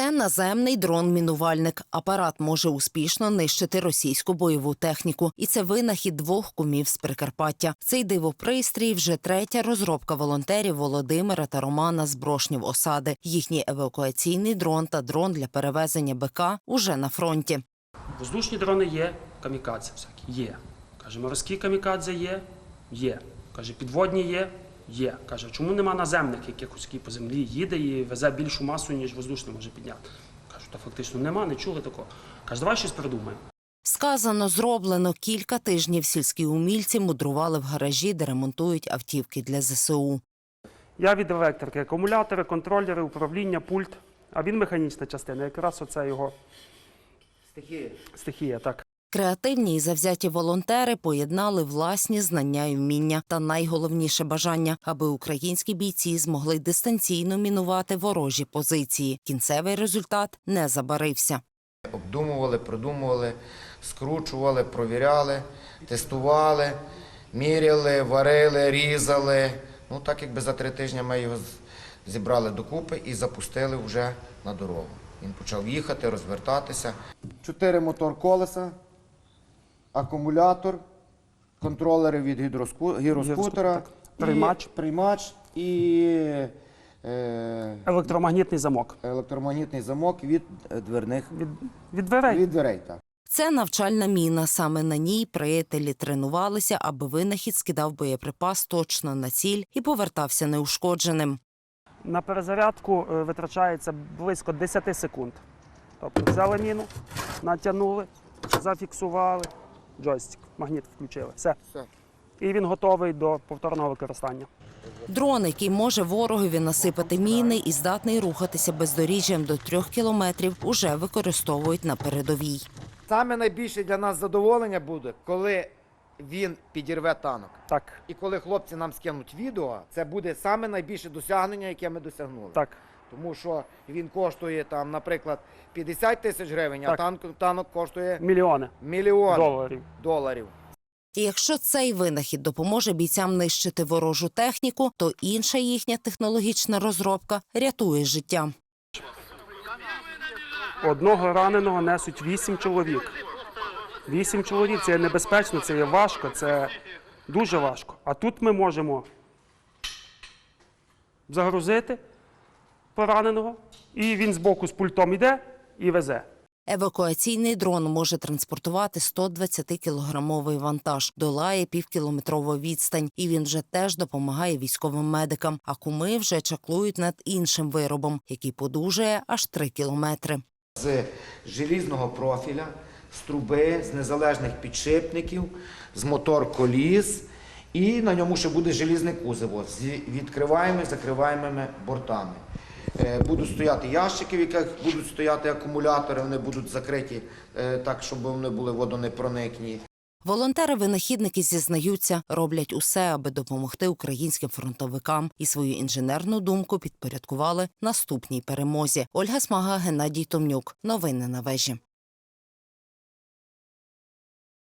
Це наземний дрон-мінувальник. Апарат може успішно нищити російську бойову техніку, і це винахід двох кумів з Прикарпаття. Цей дивопристрій вже третя розробка волонтерів Володимира та Романа з Брошнів осади. Їхній евакуаційний дрон та дрон для перевезення БК уже на фронті. Воздушні дрони є, камікадзе всякі є. Каже, морські камікадзе є, є. Каже, підводні є, є. Каже, чому нема наземних якихось, які по землі їде і везе більшу масу, ніж воздушний може підняти. Кажу, та фактично нема, не чули такого. Каже, давай щось придумаємо. Сказано, зроблено кілька тижнів. Сільські умільці мудрували в гаражі, де ремонтують автівки для ЗСУ. Я від електрики, акумулятори, контролери, управління, пульт, а він механічна частина. Якраз оце його Стихія. стихія. Так. Креативні і завзяті волонтери поєднали власні знання і вміння та найголовніше бажання, аби українські бійці змогли дистанційно мінувати ворожі позиції. Кінцевий результат не забарився. Обдумували, продумували, скручували, провіряли, тестували, міряли, варили, різали. Ну так якби за три тижні ми його зібрали докупи і запустили вже на дорогу. Він почав їхати, розвертатися. Чотири мотор колеса, акумулятор, контролери від гідроску... гіроскутера, Так. Приймач. і, приймач і е, Електромагнітний замок. електромагнітний замок від е, дверних Від, від дверей. від дверей. Так. Це навчальна міна. Саме на ній приятелі тренувалися, аби винахід скидав боєприпас точно на ціль і повертався неушкодженим. На перезарядку е, витрачається близько 10 секунд. Тобто взяли міну, натягнули, зафіксували, джойстик, магніт включили. Все. Все. І він готовий до повторного використання. Дрон, який може ворогові насипати міни і здатний рухатися бездоріжжям до трьох кілометрів, уже використовують на передовій. Саме найбільше для нас задоволення буде, коли він підірве танок. Так, І коли хлопці нам скинуть відео, це буде саме найбільше досягнення, яке ми досягнули. так. Тому що він коштує там, наприклад, 50 тисяч гривень, а Так. танк, танок коштує Мільйони мільйон доларів. доларів. І якщо цей винахід допоможе бійцям нищити ворожу техніку, то інша їхня технологічна розробка рятує життя. Одного раненого несуть 8 чоловік. 8 чоловік це є небезпечно, це є важко, це дуже важко. А тут ми можемо загрузити пораненого, і він збоку з пультом йде і везе. Евакуаційний дрон може транспортувати 120-кілограмовий вантаж, долає півкілометрову відстань, і він вже теж допомагає військовим медикам. А куми вже чаклують над іншим виробом, який подужує аж 3 кілометри. З желізного профіля, з труби, з незалежних підшипників, з мотор коліс. І на ньому ще буде желізне кузово з відкриваємо і закриваємими бортами. Е, Будуть стояти ящики, в яких будуть стояти акумулятори, вони будуть закриті е, так, щоб вони були водонепроникні. Волонтери-винахідники зізнаються, роблять усе, аби допомогти українським фронтовикам, і свою інженерну думку підпорядкували наступній перемозі. Ольга Смага, Геннадій Томнюк. Новини на вежі.